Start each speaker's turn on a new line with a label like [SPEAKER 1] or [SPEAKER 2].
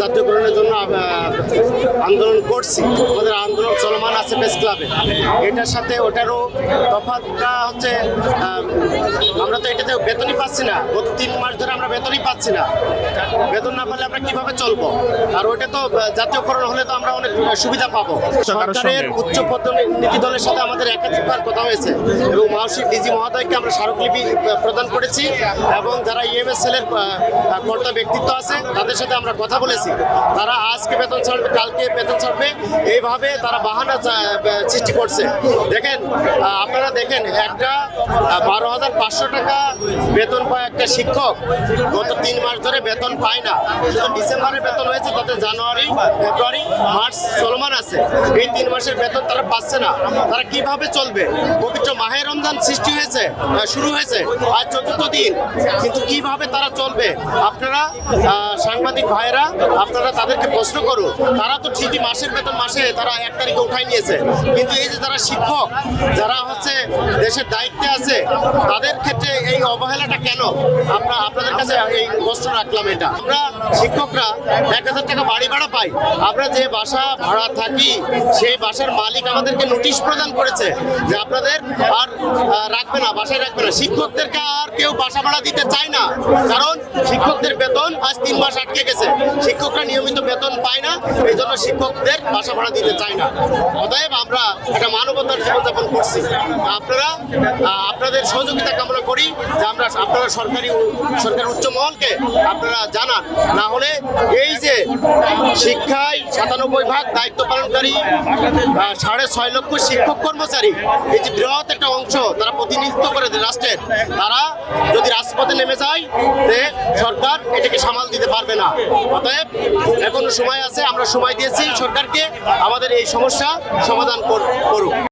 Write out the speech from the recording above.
[SPEAKER 1] জাতীয়করণের জন্য আন্দোলন করছি। আমাদের প্রেস ক্লাবে এটার সাথে ওটারও তফাৎটা হচ্ছে আমরা তো এটাতে বেতনই পাচ্ছি না। গত তিন মাস ধরে আমরা বেতনই পাচ্ছি না। বেতন না পেলে আমরা কীভাবে চলবো? আর ওইটা তো জাতীয়করণ হলে তো আমরা অনেক সুবিধা পাবো।
[SPEAKER 2] সরকারের।
[SPEAKER 1] উচ্চ প্রতিনিধি দলের সাথে আমাদের একাধিকবার কথা হয়েছে এবং মহাশী ডিজি মহোদয়কে আমরা স্মারকলিপি প্রদান করেছি এবং যারা ইএমএস এর আহ, আহ, কর্তা ব্যক্তিত্ব আছে তাদের সাথে আমরা কথা বলেছি। তারা আজকে বেতন ছাড়বে কালকে বেতন ছাড়বে। এইভাবে তারা বাহানা সৃষ্টি করছে। দেখেন আপনারা দেখেন, একটা বারো হাজার পাঁচশো টাকা বেতন পায় একটা শিক্ষক। গত তিন মাস ধরে বেতন পায় না। ডিসেম্বরের বেতন হয়েছে, তাতে জানুয়ারি, ফেব্রুয়ারি, মার্চ চলমান আছে। এই তিন মাসের বেতন তারা পাচ্ছে না। তারা কীভাবে চলবে? পবিত্র মাহে রমজান সৃষ্টি হয়েছে শুরু হয়েছে আজ চতুর্থ দিন। কিন্তু কীভাবে তারা চলবে? আপনারা সাংবাদিক ভাইরা আপনারা তাদেরকে প্রশ্ন করুন। তারা তো ঠিকই মাসের বেতন মাসে তারা এক তারিখে উঠাই নিয়েছে। কিন্তু এই যে যারা শিক্ষক, যারা হচ্ছে দেশের দায়িত্বে আছে, তাদের ক্ষেত্রে এই অবহেলাটা কেন? আমরা আপনাদের কাছে এই প্রশ্ন রাখলাম এটা। আমরা শিক্ষকরা এক হাজার টাকা বাড়ি ভাড়া পাই। আমরা যে বাসা ভাড়া থাকি, সেই বাসার মালিক আমাদেরকে নোটিশ প্রদান করেছে যে আপনাদের আর রাখবে না, বাসায় রাখবে না। শিক্ষকদেরকে আর কেউ বাসা ভাড়া দিতে চায় না। কারণ শিক্ষকদের বেতন আজ তিন মাস আটকে গেছে। শিক্ষকরা নিয়মিত বেতন পায় না এই জন্য শিক্ষকদের বাসা ভাড়া দিতে চায় না। অতএব আমরা একটা মানবতার জীবনযাপন করছি। আপনারা আপনাদের সহযোগিতা কামনা করি যে আমরা, আপনারা সরকারি সরকার উচ্চ মহলকে আপনারা জানান। না হলে এই যে শিক্ষায় সাতানব্বই ভাগ দায়িত্ব পালনকারী সাড়ে ছয় লক্ষ শিক্ষক কর্মচারী, এই যে বৃহৎ একটা অংশ তারা প্রতিনিধিত্ব করে রাষ্ট্রের, তারা যদি রাজপথে নেমে যায় সরকার এটাকে সামাল দিতে পারবে না। অতএব এখনও সময় আছে, আমরা সময় দিয়েছি সরকারকে। আমাদের এই সমস্যা সমাধান কর- করুক।